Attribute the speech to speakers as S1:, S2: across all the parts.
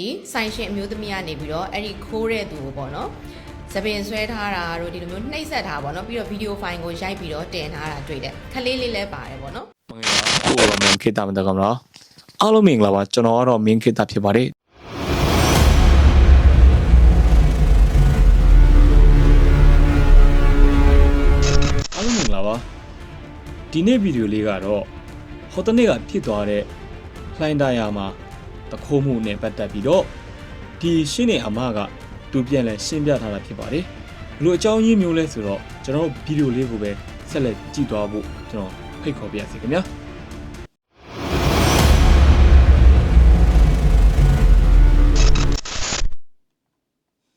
S1: ဒီဆိုင်ရှင်အမျိုးသမီးကနေပြီးတော့အဲ့ဒီခိုးတဲ့သူကိုပေါ့နော်သပင်ဆွဲထားတာတို့ဒီလိုမျိုးနှိပ်စက်ထားပါတော့ပြီးတော့ဗီဒီယိုဖိုင်ကိုရိုက်ပြီးတော့တင်ထားတာတွေ့တယ်ခလေးလေးလည်းပါတယ်ပေါ့နော်
S2: မင်္ဂလာပါကိုတော့မင်းခေတ္တမတကမလားအားလုံးမင်္ဂလာပါကျွန်တော်ကတော့မင်းခေတ္တဖြစ်ပါတယ်အားလုံးမင်္ဂလာပါဒီနေ့ဗီဒီယိုလေးကတော့ဟိုတနေ့ကဖြစ်သွားတဲ့လှိုင်းတရာမှာ တခိုးမှုနဲ့ပတ်သက်ပြီးတော့ဒီရှင်းနေအမကသူပြန်လဲရှင်းပြထားတာဖြစ်ပါတယ်ဘလို့အကြောင်းရင်းမျိုးလဲဆိုတော့ကျွန်တော်ဗီဒီယိုလေးကိုပဲဆက်လက်ကြည့်သွားဖို့ကျွန်တော်ဖိတ်ခေါ်ပြရစီခင်ဗျာ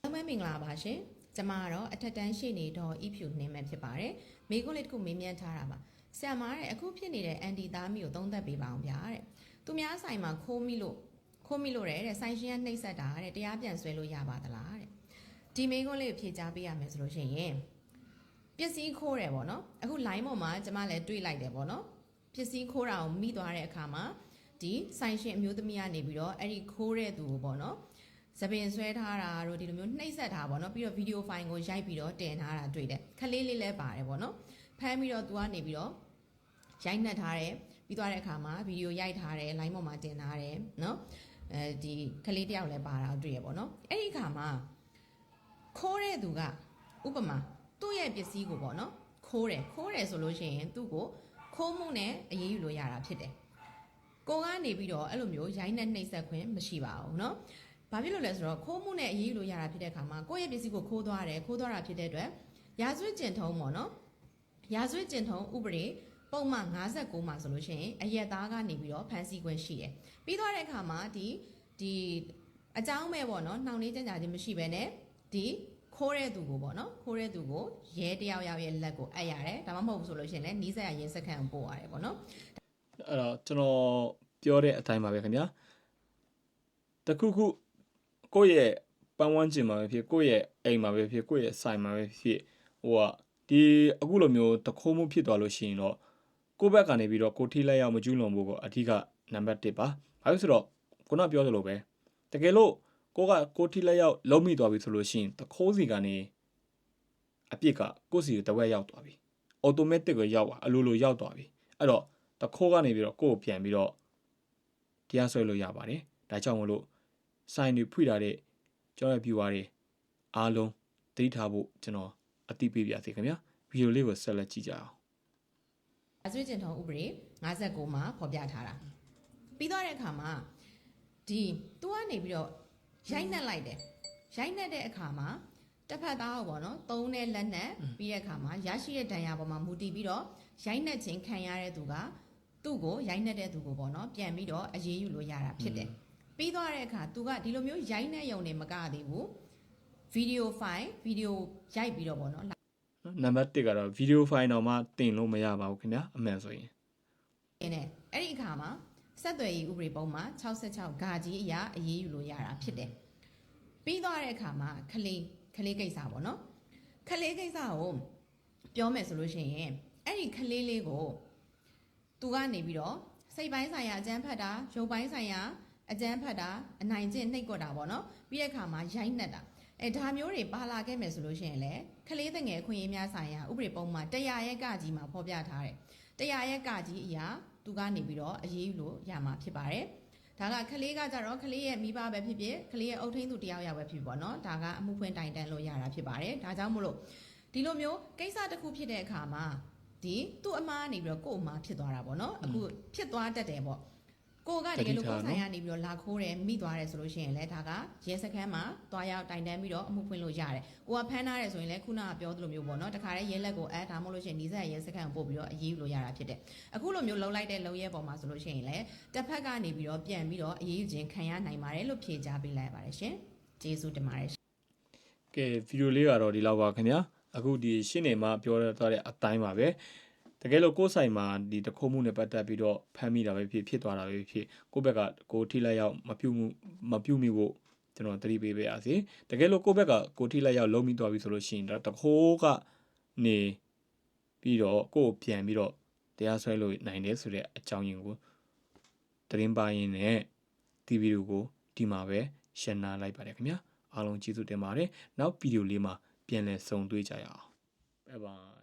S1: အားလုံးပဲမင်္ဂလာပါရှင်ကျမကတော့အထက်တန်းရှိနေတော့ဤဖြူနှင်းမဲ့ဖြစ်ပါတယ်မိကုန်းလေးတစ်ခုမေးမြန်းထားတာပါဆရာမတဲ့အခုဖြစ်နေတဲ့အန်တီသားမီကိုသုံးသပ်ပေးပါအောင်ဗျာတဲ့သူများဆိုင်မှာခိုးမိလို့ ခိုးမိလို့တဲ့တဲ့ဆိုင်ရှင်ကနှိပ်စက်တာတဲ့တရားပြန်ဆွဲလို့ရပါသလားတဲ့ဒီမိကုန်းလေးကိုဖြေချပေးရမယ်ဆိုလို့ရှိရင်ပစ္စည်းခိုးတယ်ပေါ့နော်အခု line ပေါ်မှာကျမလည်းတွေးလိုက်တယ်ပေါ့နော်ပစ္စည်းခိုးတာကိုမိသွားတဲ့အခါမှာဒီဆိုင်ရှင်အမျိုးသမီးကနေပြီးတော့အဲ့ဒီခိုးတဲ့သူကိုပေါ့နော်သပင်ဆွဲထားတာတို့ဒီလိုမျိုးနှိပ်စက်ထားပါတော့ပြီးတော့ဗီဒီယိုဖိုင်ကိုရိုက်ပြီးတော့တင်ထားတာတွေ့တယ်ခလေးလေးလည်းပါတယ်ပေါ့နော်ဖမ်းပြီးတော့သူကနေပြီးတော့ရိုက်နှက်ထားတယ်ပြီးသွားတဲ့အခါမှာဗီဒီယိုရိုက်ထားတယ် line ပေါ်မှာတင်ထားတယ်နော် အဲဒီခလေးတယောက်လည်းပါတာတွေ့ရပေါ့နော်အဲ့ဒီအခါမှာခိုးတဲ့သူကဥပမာသူ့ရဲ့ပစ္စည်းကိုပေါ့နော်ခိုးတယ်ခိုးတယ်ဆိုလို့ရှိရင်သူ့ကိုခိုးမှုနဲ့အရေးယူလို့ရတာဖြစ်တယ်ကိုကနေပြီးတော့အဲ့လိုမျိုးရိုက်နှက်နှိပ်စက်ခွင့်မရှိပါဘူးเนาะ ဘာဖြစ်လို့လဲဆိုတော့ခိုးမှုနဲ့အရေးယူလို့ရတာဖြစ်တဲ့အခါမှာကိုယ့်ရဲ့ပစ္စည်းကိုခိုးသွားတယ်ခိုးသွားတာဖြစ်တဲ့အတွက်ရာဇဝတ်ကျင့်ထုံးပေါ့နော်ရာဇဝတ်ကျင့်ထုံးဥပဒေ ပုံမှန်59မှာဆိုလို့ရှိရင်အရက်သားကနေပြီးတော့ဖမ်းဆီးခွင့်ရှိတယ်ပြီးသွားတဲ့အခါမှာဒီဒီအကြောင်းမဲ့ပေါ့နော်နှောင့်နှေးကြံ့ကြာခြင်းမရှိဘဲနဲ့ဒီခိုးတဲ့သူကိုပေါ့နော်ခိုးတဲ့သူကိုရဲတယောက်ယောက်ရဲ့လက်ကိုအပ်ရတယ်ဒါမှမဟုတ်ဘူးဆိုလို့ရှိရင်လည်းနီးစပ်ရရင်စက္ကန့်ကိုပို့ရတယ်ပေါ့နော်
S2: အဲ့တော့ကျွန်တော်ပြောတဲ့အတိုင်းပါပဲခင်ဗျာတခုခုကိုယ့်ရဲ့ပန်းဝန်းကျင်မှာပဲဖြစ်ကိုယ့်ရဲ့အိမ်မှာပဲဖြစ်ကိုယ့်ရဲ့ဆိုင်မှာပဲဖြစ်ဟိုကဒီအခုလိုမျိုးတခိုးမှုဖြစ်သွားလို့ရှိရင်တော့ ကိုယ့်ဘက်ကနေပြီးတော့ကိုထိလက်ရောက်မကျူးလွန်ဖို့ကအဓိကနံပါတ်1ပါဘာလို့ဆိုတော့ခုနပြောသလိုပဲတကယ်လို့ကိုကကိုထိလက်ရောက်လုံးမိသွားပြီဆိုလို့ရှိရင်တခိုးစီကနေအပြစ်ကကိုယ့်စီကိုတဝက်ရောက်သွားပြီအော်တိုမက်တစ်ကိုရောက်သွားအလိုလိုရောက်သွားပြီအဲ့တော့တခိုးကနေပြီးတော့ကိုယ့်ကိုပြန်ပြီးတော့တရားစွဲလို့ရပါတယ်ဒါကြောင့်မလို့ဆိုင်တွေဖွင့်ထားတဲ့ကျွန်တော်ရဲ့ viewer တွေအားလုံးသတိထားဖို့ကျွန်တော်အသိပေးပြစေခင်ဗျာဗီဒီယိုလေးကိုဆက်လက်ကြည့်ကြအောင်
S1: အဆွေးကျင်ထုံးဥပဒေ59မှာဖော်ပြထားတာပြီးတော့တဲ့အခါမှာဒီသူကနေပြီးတော့ရိုက်နှက်လိုက်တယ်ရိုက်နှက်တဲ့အခါမှာတစ်ဖက်သားကိုပေါ့နော်သုံးတဲ့လက်နဲ့ပြီးတဲ့အခါမှာရရှိတဲ့ဒဏ်ရာပေါ်မှာမူတည်ပြီးတော့ရိုက်နှက်ခြင်းခံရတဲ့သူကသူ့ကိုရိုက်နှက်တဲ့သူကိုပေါ့နော်ပြန်ပြီးတော့အရေးယူလို့ရတာဖြစ်တယ်ပြီးသွားတဲ့အခါသူကဒီလိုမျိုးရိုက်နှက်ရုံနဲ့မကသေးဘူးဗီဒီယိုဖိုင်ဗီဒီယိုရိုက်ပြီးတော့ပေါ့နော်
S2: နော်နံပါတ်1ကတော့ဗီဒီယိုဖိုင်တော့မှတင်လို့မရပါဘူးခင်ဗျာအမှန်ဆိုရင်
S1: ရင်းနဲ့အဲ့ဒီအခါမှာဆက်သွယ်ရေးဥပဒေပုံမှာ66ဂါကြီးအရာအရေးယူလို့ရတာဖြစ်တယ်။ပြီးသွားတဲ့အခါမှာခလေးခလေးကိစ္စပေါ့နော်။ခလေးကိစ္စကိုပြောမယ်ဆိုလို့ရှိရင်အဲ့ဒီခလေးလေးကိုသူကနေပြီးတော့စိတ်ပိုင်းဆိုင်ရာအကျန်းဖတ်တာရုပ်ပိုင်းဆိုင်ရာအကျန်းဖတ်တာအနိုင်ကျင့်နှိပ်ကွက်တာပေါ့နော်။ပြီးတဲ့အခါမှာရိုက်နှက်တာ အဲဒါမျိုးတွေပါလာခဲ့မယ်ဆိုလို့ရှိရင်လည်းခလေးတငယ်ခွင့်ရေးများဆိုင်ရာဥပဒေပုံမှာတရားရဲ့ကကြီးမှာဖော်ပြထားတယ်။တရားရဲ့ကကြီးအရာသူကနေပြီးတော့အရေးယူလို့ရမှာဖြစ်ပါတယ်။ဒါကခလေးကကြတော့ခလေးရဲ့မိဘပဲဖြစ်ဖြစ်ခလေးရဲ့အုပ်ထိန်းသူတယောက်ယောက်ပဲဖြစ်ဖြစ်ပေါ့နော်။ဒါကအမှုဖွင့်တိုင်တန်းလို့ရတာဖြစ်ပါတယ်။ဒါကြောင့်မို့လို့ဒီလိုမျိုးကိစ္စတစ်ခုဖြစ်တဲ့အခါမှာဒီသူ့အမားနေပြီးတော့ကို့အမားဖြစ်သွားတာပေါ့နော်။အခုဖြစ်သွားတတ်တယ်ပေါ့။ ကိုကတကယ်လို့ကိုယ်ဆိုင်ကနေပြီးတော့လာခိုးတယ်မိသွားတယ်ဆိုလို့ရှိရင်လည်းဒါကရဲစခန်းမှာတွားရောက်တိုင်တန်းပြီးတော့အမှုဖွင့်လို့ရတယ်။ကိုကဖမ်းထားတယ်ဆိုရင်လည်းခုနကပြောသလိုမျိုးပေါ့နော်။တခါတည်းရဲလက်ကိုအဲဒါမှမဟုတ်လို့ရှိရင်နီးစပ်ရဲစခန်းကိုပို့ပြီးတော့အရေးယူလို့ရတာဖြစ်တယ်။အခုလိုမျိုးလုံလိုက်တဲ့လုံရဲပေါ်မှာဆိုလို့ရှိရင်လည်းတစ်ဖက်ကနေပြီးတော့ပြန်ပြီးတော့အရေးယူခြင်းခံရနိုင်ပါတယ်လို့ဖြေကြားပေးလိုက်ပါတယ်ရှင်။ကျေးဇူးတင်ပါတယ်ရှင်
S2: ကဲဗီဒီယိုလေးကတော့ဒီလောက်ပါခင်ဗျာအခုဒီရှင်းနေမှာပြောရတော့တဲ့အတိုင်းပါပဲ တကယ်လို့ကိုယ်ဆိုင်မှာဒီတခိုးမှုနဲ့ပတ်သက်ပြီးတော့ဖမ်းမိတာပဲဖြစ်ဖြစ်သွားတာပဲဖြစ်ကိုယ့်ဘက်ကကိုယ်ထိလိုက်ရောက်မပြုတ်မှုမပြုတ်မိဖို့ကျွန်တော်သတိပေးပေးရစီတကယ်လို့ကိုယ့်ဘက်ကကိုယ်ထိလိုက်ရောက်လုံးမိသွားပြီဆိုလို့ရှိရင်တော့တခိုးကနေပြီးတော့ကိုယ်ကိုပြန်ပြီးတော့တရားစွဲလို့နိုင်တယ်ဆိုတဲ့အကြောင်းရင်းကိုသတင်းပါရင်းနဲ့ဒီဗီဒီယိုကိုဒီမှာပဲရှင်းနာလိုက်ပါတယ်ခင်ဗျာအားလုံးကျေးဇူးတင်ပါတယ်နောက်ဗီဒီယိုလေးမှာပြန်လည်ဆုံတွေ့ကြရအောင် bye bye